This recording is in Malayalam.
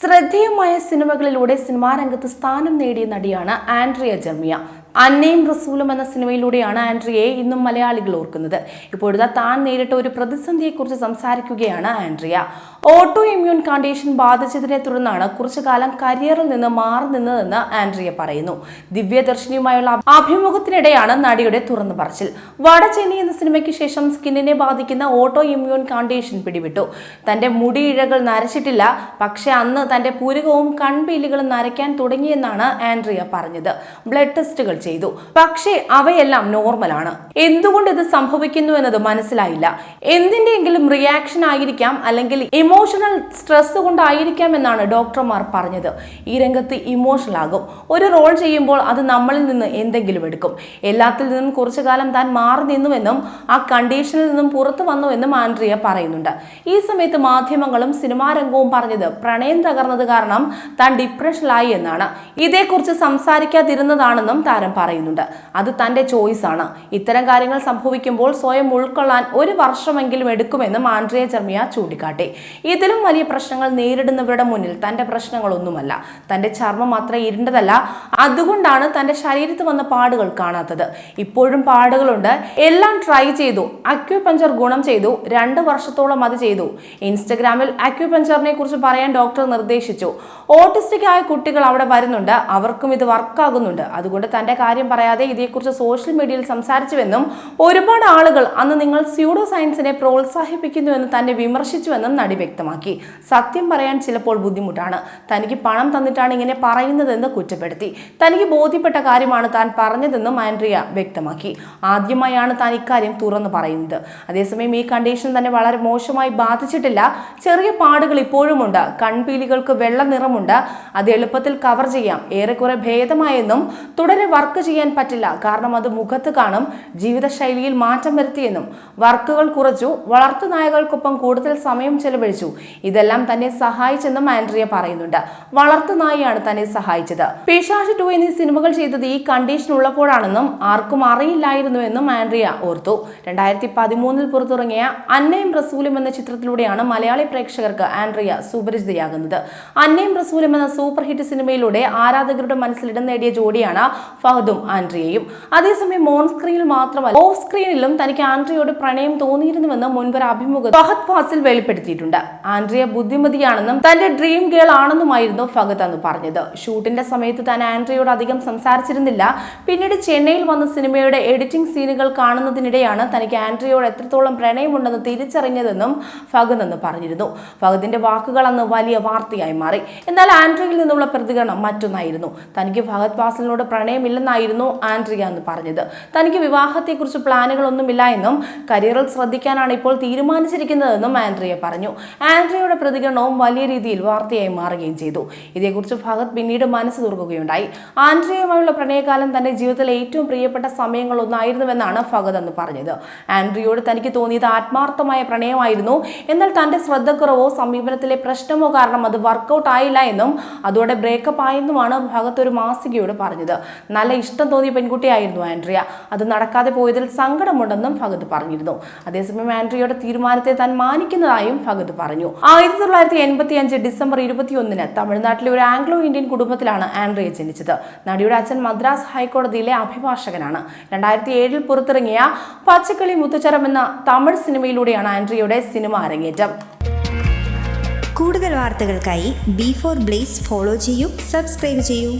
ശ്രദ്ധേയമായ സിനിമകളിലൂടെ സിനിമാരംഗത്ത് സ്ഥാനം നേടിയ നടിയാണ് ആൻഡ്രിയ ജർമിയ. അന്നയും റസൂലും എന്ന സിനിമയിലൂടെയാണ് ആൻഡ്രിയയെ ഇന്നും മലയാളികൾ ഓർക്കുന്നത്. ഇപ്പോഴത്തെ താൻ നേരിട്ട ഒരു പ്രതിസന്ധിയെക്കുറിച്ച് സംസാരിക്കുകയാണ് ആൻഡ്രിയ. ഓട്ടോ ഇമ്മ്യൂൺ കണ്ടീഷൻ ബാധിച്ചതിനെ തുടർന്നാണ് കുറച്ചു കാലം കരിയറിൽ നിന്ന് മാറി നിന്നതെന്ന് ആൻഡ്രിയ പറയുന്നു. ദിവ്യദർശിനിയുമായുള്ള അഭിമുഖത്തിനിടെയാണ് നടിയുടെ തുറന്നു പറച്ചിൽ. വടചെന്നി എന്ന സിനിമയ്ക്ക് ശേഷം സ്കിന്നിനെ ബാധിക്കുന്ന ഓട്ടോ ഇമ്മ്യൂൺ കണ്ടീഷൻ പിടിവിട്ടു. തന്റെ മുടിയിഴകൾ നരച്ചിട്ടില്ല പക്ഷെ അന്ന് തന്റെ പുരുകവും കൺപീലുകളും നരയ്ക്കാൻ തുടങ്ങിയെന്നാണ് ആൻഡ്രിയ പറഞ്ഞത്. ബ്ലഡ് ടെസ്റ്റുകൾ ചെയ്തു. പക്ഷേ അവയെല്ലാം നോർമലാണ്. എന്തുകൊണ്ട് ഇത് സംഭവിക്കുന്നു എന്നത് മനസ്സിലായില്ല. എന്തിന്റെയെങ്കിലും റിയാക്ഷൻ ആയിരിക്കാം അല്ലെങ്കിൽ ഇമോഷണൽ സ്ട്രെസ് കൊണ്ടായിരിക്കാം എന്നാണ് ഡോക്ടർമാർ പറഞ്ഞത്. ഈ രംഗത്ത് ഇമോഷണൽ ആകും. ഒരു റോൾ ചെയ്യുമ്പോൾ അത് നമ്മളിൽ നിന്ന് എന്തെങ്കിലും എടുക്കും. എല്ലാത്തിൽ നിന്നും കുറച്ചു കാലം താൻ മാറി നിന്നുവെന്നും ആ കണ്ടീഷനിൽ നിന്നും പുറത്തു വന്നുവെന്നും ആൻഡ്രിയ പറയുന്നുണ്ട്. ഈ സമയത്ത് മാധ്യമങ്ങളും സിനിമാ രംഗവും പറഞ്ഞത് പ്രണയം തകർന്നത് കാരണം താൻ ഡിപ്രഷനിലായി എന്നാണ്. ഇതേക്കുറിച്ച് സംസാരിക്കാതിരുന്നതാണെന്നും താരം പറയുന്നുണ്ട്. അത് തന്റെ ചോയ്സ് ആണ്. ഇത്തരം കാര്യങ്ങൾ സംഭവിക്കുമ്പോൾ സ്വയം ഉൾക്കൊള്ളാൻ ഒരു വർഷമെങ്കിലും എടുക്കുമെന്നും ആൻഡ്രിയ ചെർമിയ ചൂണ്ടിക്കാട്ടി. ഇതിലും വലിയ പ്രശ്നങ്ങൾ നേരിടുന്നവരുടെ മുന്നിൽ തന്റെ പ്രശ്നങ്ങളൊന്നുമല്ല. തന്റെ ചർമ്മം അത്ര ഇരുണ്ടതല്ല. അതുകൊണ്ടാണ് തന്റെ ശരീരത്ത് വന്ന പാടുകൾ കാണാത്തത്. ഇപ്പോഴും പാടുകളുണ്ട്. എല്ലാം ട്രൈ ചെയ്തു. അക്യുപഞ്ചർ ഗുണം ചെയ്തു. രണ്ട് വർഷത്തോളം അത് ചെയ്തു. ഇൻസ്റ്റഗ്രാമിൽ അക്യുപഞ്ചറിനെ കുറിച്ച് പറയാൻ ഡോക്ടർ നിർദ്ദേശിച്ചു. ഓട്ടിസ്റ്റിക് ആയ കുട്ടികൾ അവിടെ വരുന്നുണ്ട്. അവർക്കും ഇത് വർക്കാകുന്നുണ്ട് അതുകൊണ്ട് തന്റെ കാര്യം പറയാതെ ഇതേക്കുറിച്ച് സോഷ്യൽ മീഡിയയിൽ സംസാരിച്ചുവെന്നും ഒരുപാട് ആളുകൾ അന്ന് നിങ്ങൾ സ്യൂഡോ സയൻസിനെ പ്രോത്സാഹിപ്പിക്കുന്നുവെന്ന് തന്നെ വിമർശിച്ചുവെന്നും നടി വ്യക്തമാക്കി. സത്യം പറയാൻ ചിലപ്പോൾ ബുദ്ധിമുട്ടാണ്. തനിക്ക് പണം തന്നിട്ടാണ് ഇങ്ങനെ പറയുന്നതെന്ന് കുറ്റപ്പെടുത്തി. തനിക്ക് ബോധ്യപ്പെട്ട കാര്യമാണ് താൻ പറഞ്ഞതെന്നും ആൻഡ്രിയ വ്യക്തമാക്കി. ആദ്യമായാണ് താൻ ഇക്കാര്യം തുറന്നു പറയുന്നത്. അതേസമയം ഈ കണ്ടീഷൻ തന്നെ വളരെ മോശമായി ബാധിച്ചിട്ടില്ല. ചെറിയ പാടുകൾ ഇപ്പോഴുമുണ്ട്. കൺപീലികൾക്ക് വെള്ള നിറമുണ്ട്. അത് എളുപ്പത്തിൽ കവർ ചെയ്യാം. ഏറെക്കുറെ ഭേദമായെന്നും തുടരെ വർക്ക് ചെയ്യാൻ പറ്റില്ല. കാരണം അത് മുഖത്ത് കാണും ജീവിതശൈലിയിൽ മാറ്റം വരുത്തിയെന്നും. വർക്കുകൾ കുറച്ചു വളർത്തു നായകൾക്കൊപ്പം കൂടുതൽ സമയം ചെലവഴിച്ചു. ഇതെല്ലാം തന്നെ സഹായിച്ചെന്നും ആൻഡ്രിയ പറയുന്നുണ്ട്. വളർത്തു നായയാണ് തന്നെ സഹായിച്ചത്. പിഷാഷ് ടു എന്നീ സിനിമകൾ ചെയ്തത് ഈ കണ്ടീഷൻ ഉള്ളപ്പോഴാണെന്നും ആർക്കും അറിയില്ലായിരുന്നുവെന്നും ആൻഡ്രിയ ഓർത്തു. രണ്ടായിരത്തി പതിമൂന്നിൽ പുറത്തിറങ്ങിയ അന്നയും റസൂലും എന്ന ചിത്രത്തിലൂടെയാണ് മലയാളി പ്രേക്ഷകർക്ക് ആൻഡ്രിയ സുപരിചിതയാകുന്നത്. അന്നയും റസൂലും എന്ന സൂപ്പർ ഹിറ്റ് സിനിമയിലൂടെ ആരാധകരുടെ മനസ്സിലിടം നേടിയ ജോഡിയാണ് ഫഹദും ആൻഡ്രിയയും. അതേസമയം ഓൺ സ്ക്രീനിൽ മാത്രമല്ല ഓഫ് സ്ക്രീനിലും തനിക്ക് ആൻഡ്രിയയോട് പ്രണയം തോന്നിയിരുന്നുവെന്ന് മുൻപൊരു അഭിമുഖം ഫഹദ് ഫാസിൽ വെളിപ്പെടുത്തിയിട്ടുണ്ട്. ആൻഡ്രിയ ബുദ്ധിമതിയാണെന്നും തന്റെ ഡ്രീം ഗേൾ ആണെന്നുമായിരുന്നു ഫഹദ് അന്ന് പറഞ്ഞത്. ഷൂട്ടിന്റെ സമയത്ത് താൻ ആൻഡ്രിയോട് അധികം സംസാരിച്ചിരുന്നില്ല. പിന്നീട് ചെന്നൈയിൽ വന്ന സിനിമയുടെ എഡിറ്റിംഗ് സീനുകൾ കാണുന്നതിനിടെയാണ് തനിക്ക് ആൻഡ്രിയോട് എത്രത്തോളം പ്രണയമുണ്ടെന്ന് തിരിച്ചറിഞ്ഞതെന്നും ഫഹദ് എന്ന് പറഞ്ഞിരുന്നു. ഫഹദിന്റെ വാക്കുകൾ അന്ന് വലിയ വാർത്തയായി മാറി. എന്നാൽ ആൻഡ്രിയിൽ നിന്നുള്ള പ്രതികരണം മറ്റൊന്നായിരുന്നു. തനിക്ക് ഫഹദ് ഫാസിലിനോട് പ്രണയമില്ലെന്നായിരുന്നു ആൻഡ്രിയ എന്ന് പറഞ്ഞത്. തനിക്ക് വിവാഹത്തെക്കുറിച്ച് പ്ലാനുകളൊന്നുമില്ല എന്നും കരിയറിൽ ശ്രദ്ധിക്കാനാണ് ഇപ്പോൾ തീരുമാനിച്ചിരിക്കുന്നതെന്നും ആൻഡ്രിയ പറഞ്ഞു. ആൻഡ്രിയയുടെ പ്രതികരണവും വലിയ രീതിയിൽ വാർത്തയായി മാറുകയും ചെയ്തു. ഇതേക്കുറിച്ച് ഭഗത് പിന്നീട് മനസ്സ് തുറക്കുകയുണ്ടായി. ആൻഡ്രിയയുമായുള്ള പ്രണയകാലം തന്റെ ജീവിതത്തിലെ ഏറ്റവും പ്രിയപ്പെട്ട സമയങ്ങളൊന്നായിരുന്നുവെന്നാണ് ഭഗത് എന്ന് പറഞ്ഞത്. ആൻഡ്രിയോട് തനിക്ക് തോന്നിയത് ആത്മാർത്ഥമായ പ്രണയമായിരുന്നു. എന്നാൽ തന്റെ ശ്രദ്ധക്കുറവോ സമീപനത്തിലെ പ്രശ്നമോ കാരണം അത് വർക്കൗട്ട് ആയില്ല എന്നും അതോടെ ബ്രേക്കപ്പ് ആയെന്നുമാണ് ഭഗത് ഒരു മാസികയോട് പറഞ്ഞത്. നല്ല ഇഷ്ടം തോന്നിയ പെൺകുട്ടിയായിരുന്നു ആൻഡ്രിയ. അത് നടക്കാതെ പോയതിൽ സങ്കടമുണ്ടെന്നും ഭഗത് പറഞ്ഞിരുന്നു. അതേസമയം ആൻഡ്രിയയുടെ തീരുമാനത്തെ താൻ മാനിക്കുന്നതായും ഭഗത് പറഞ്ഞു. ആയിരത്തി തൊള്ളായിരത്തി എൺപത്തി അഞ്ച് ഡിസംബർ ഇരുപത്തിയൊന്നിന് തമിഴ്നാട്ടിലെ ഒരു ആംഗ്ലോ ഇന്ത്യൻ കുടുംബത്തിലാണ് ആൻഡ്രിയ ജനിച്ചത്. നടിയുടെ അച്ഛൻ മദ്രാസ് ഹൈക്കോടതിയിലെ അഭിഭാഷകനാണ്. രണ്ടായിരത്തി ഏഴിൽ പുറത്തിറങ്ങിയ പച്ചക്കളി മുത്തുചരം എന്ന തമിഴ് സിനിമയിലൂടെയാണ് ആൻഡ്രിയയുടെ സിനിമ അരങ്ങേറ്റം. കൂടുതൽ വാർത്തകൾക്കായി ബി ഫോർ ബ്ലേസ് ഫോളോ ചെയ്യൂ സബ്സ്ക്രൈബ് ചെയ്യൂ.